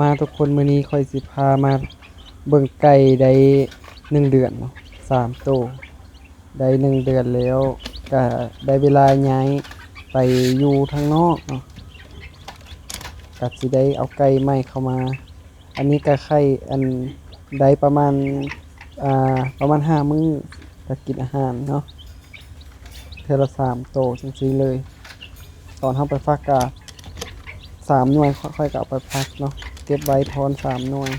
มาทุกคนมื้อนี้ค่อยสิพามาเบิ่งไก่ได้หนึ่งเดือนเนาะสามโตวได้หนึ่งเดือนแล้วก็ได้เวลาย้ายไปอยู่ทางนอกเนาะก็สิได้เอาไก่ใหม่เข้ามา อันนี้ก็ไข่อันได้ประมาณอ่าประมาณห้ามื้อก็กินอาหารเนาะเทอละสามโตวจังซี่เลย ตอนเฮาไปฟักกะสามหน่วยค่อยๆก็เอาไปพักเนาะ เก็บไว้ทอนสามหน่วย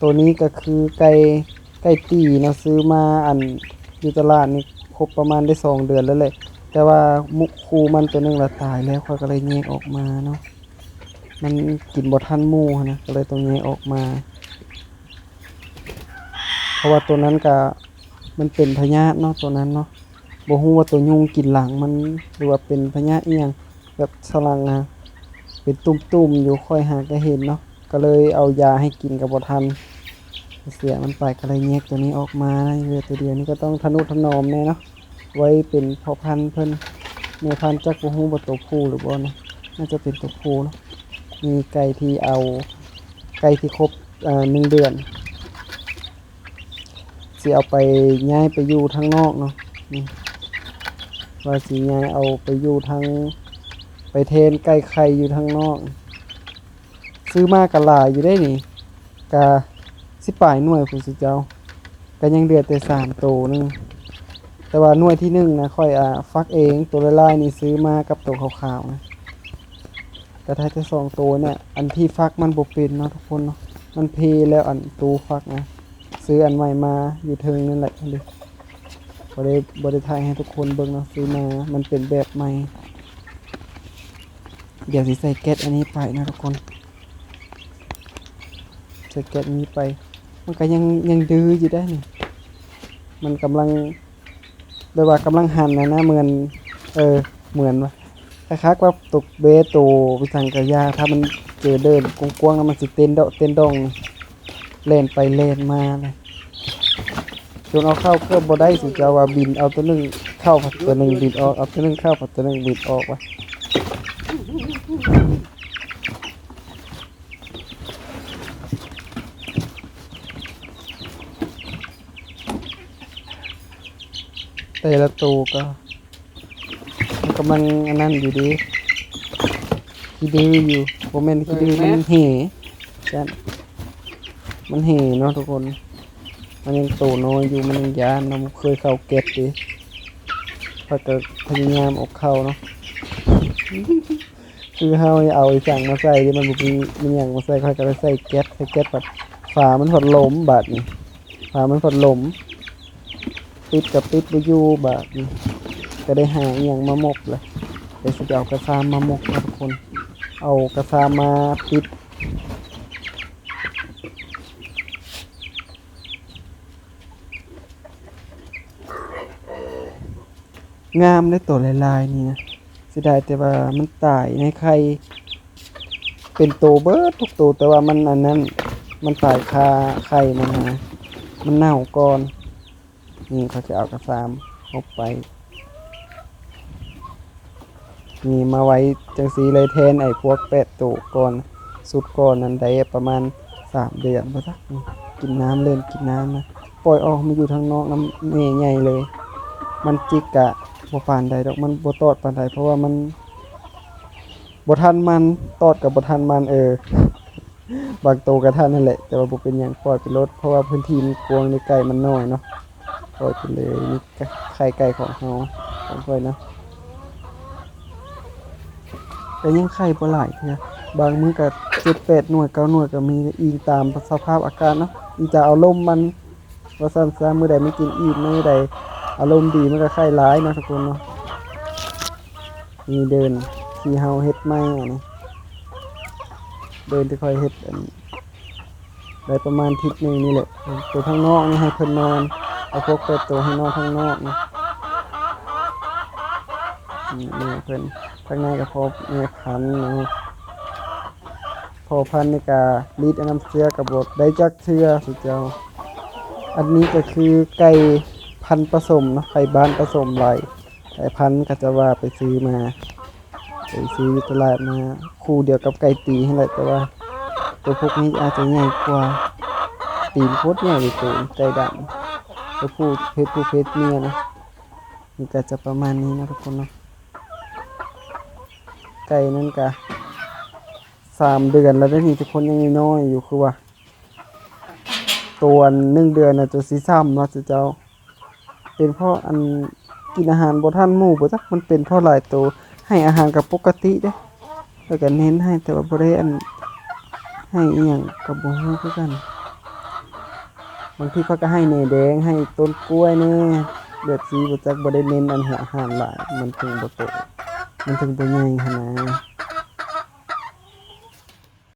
ตัวนี้ก็คือไก่ไก่ตีนะซื้อมาอันอยู่ตลาดนี่ครบประมาณได้สองเดือนแล้วแหละแต่ว่ามุคูมันตัวหนึงละตายแล้วค่อยก็เลยแยกออกมาเนาะมันกินบ่ทันมู้นะก็เลยต้องแยกออกมา เพราะว่าตัวนั้นก็มันเป็นพยาเนาะตัวนั้นเนาะบ่ฮู้ว่าตัวยุงกินหลังมันหรือว่าเป็นพยาธิอียงแบบสลังอะ เป็นตุ่มๆอยู่ค่อยหาก็เห็นเนาะก็เลยเอายาให้กินกับบทันเสียมันไปก็เลยแยกตัวนี้ออกมาเหลือตัวเดียวนี่ก็ต้องทนุถนอมแน่เนาะไว้เป็นพอพันเพิ่นแม่พันจักบ่ฮู้ว่าตัวผู้หรือบ่นะน่าจะเป็นตัวผู้เนาะมีไก่ที่เอาไก่ที่ครบอ่อหนึ่งเดือนสิเอาไปย้ายไปอยู่ทางนอกเนาะว่าสิย้ายเอาไปอยู่ทาง ไปเทนไก่ไข่อยู่ทางนอก ซื้อมากกะหลายอยู่ได้นี่กะสิป่ายหน่วยผู้สิเจ้าก็ยังเดือดแต่สามตัวหนึงแต่ว่าหน่วยที่หนึ่งนะค่อยอ่าฟักเองตัวลายนี่ซื้อมากับตัวขาวๆนะแต่ถ้าจะสองตัวเนี่ย อันที่ฟักมันบกป็นเนาะทุกคนเนาะมันเพแล้วอันตูฟักนะซื้ออันใหม่มาอยู่เทิงนั่นแหละเลยบริบริทายให้ทุกคนเบิ่งเนาะซื้อมา มันเป็นแบบใหม่ เดี๋ยวสิใส่แก๊สอันนี้ไปนะทุกคนใส่แก๊สนี้ไป มันก็ยังยังดื้ออยู่ได้นี่มันกำลังแบบว่ากำลังหันนะนะเหมือน เออเหมือนว่าคล้ายๆว่าตกเบโตวิสังกายาถ้ามันเจอเดินกว้างๆแล้วมันสิเต้นเดาะเต้นดองเล่นไปเล่นมาเลยจนเอาเข้าเครื่องบ่ได้สิจะว่าบินเอาตัวหนึงเข้าผัดตัวหนึงบินออกเอาตัวหนึงเข้าผัดตัวหนึงบินออกวะ แต่ละตัวก็มันกำลังอันนั้นอยู่ดีขี้ดื้ออยู่โมเมนขี้ดื้อมันเห่จันมันเห่เนาะทุกคน มันยังโตน้อยอยู่มันยังยานเนาะมันเคยเข้าเก็บดิพอจะพยายามเออกเข้าเนาะคือเฮาเอาไอ้สั่งมาใส่ดิมันบุมีมันหยังมาใส่ค่อยก็เลยใส่แก๊สใส่แก๊สแบบฝามันพอดลมบาดนี่ฝามันพอดลม ปิดกับปิดไปอยู่แบบก็ได้หาอย่างมาหมกเลยเดี๋ยวสิจะเอากระซามมาหมกนะทุกคน เอากระซามมาปิดงามได้ตัวลายๆนี่นะเสิได้แต่ว่ามันตายในไข่เป็นโตวเบิร์ดทุกตัวแต่ว่ามันอันนั้น มันตายคาไข่มันนะมันเน่าก่อน นี่เขาจะเอากระซามเอาไปนี่มาไว้จังสีเลยแทนไอ้พวกแปดตัวก่อนสุดก่อนนั้นได้ประมาณสามเดือนพอสักกินน้ำเล่นกินน้ำนะปล่อยออกมาอยู่ทางนอกน้ำเมใหญ่เลย มันจิกกะบ่ปานใดดอกมันบ่ตอดปานใดเพราะว่ามันบ่ทันมันตอดกับบ่ทันมันเออบางตัวกระทันนั่นแหละแต่ว่าบ่เป็นหยังปล่อยไปรถเพราะว่าพื้นที่มันกว้างในไก่มันน้อยเนาะ ปล่อยไปเลยนี่ไข่ไก่ของเราของเพื่อนนะแต่ยังไข่บ่หลายเท่าบางมื้อก็เจ็ดแปดหน่วยเก้าหน่วยก็มีอีกตามสภาพอากาศเนาะอีจะเอาลมมันว่าซั่นซะมื้อใดไม่กินอีกมือใดอารมณ์ดีมันก็ไข่ร้ายนะทุกคนเนาะมีเดินที่เฮาเฮ็ดไม้อะนี่เดินที่ค่อยเฮ็ดอันได้ประมาณทิศนึงนี่แหละตัวข้างนอกนี่ให้เพิ่นนอน เอาพวกเป็ดตัวข้างนอกข้างนอกนะนี่เพิ่นข้างในก็พอแม่พันนะพอพันในกาลีดอันน้ำเสื้อกับบดได้จักเสื้อสุดเจ้า อันนี้ก็คือไก่พันผสมนะไก่บ้านผสมไหลไก่พันก็จะว่าไปซื้อมาไปซื้อตลาดมาคู่เดียวกับไก่ตีให้แหละแต่ว่า ตัวพวกนี้อาจจะใหญ่กว่าตีนโคตรใหญ่เลยตัวใจดำ ตัวผู้เพศผู้เพศเมียนะนี่ก็จะประมาณนี้นะทุกคนเนาะไก่นั่นก็สามเดือนแล้วได้อนี่ทุกคนยังน้อยอยู่คือว่า ตัวหนึ่งเดือนนะตัวสีซ้ำเนาะเจ้าเป็นเพราะอันกินอาหารบ่ทันหมู่บ่จักมันเป็นเพราะหลายตัวให้อาหารกับปกติเด้แล้วก็เน้นให้แต่ว่าบ่ได้อันให้อีหยังกับบ่ฮู้คือกันางทีเขาก็ให้เนแดงให้ต้นกล้วยนี่แบบสีบจักบ่ได้เน้นอันเห้อาหารหลายมันถึงบ่โตมันถึงบ่ใหญ่ขนาด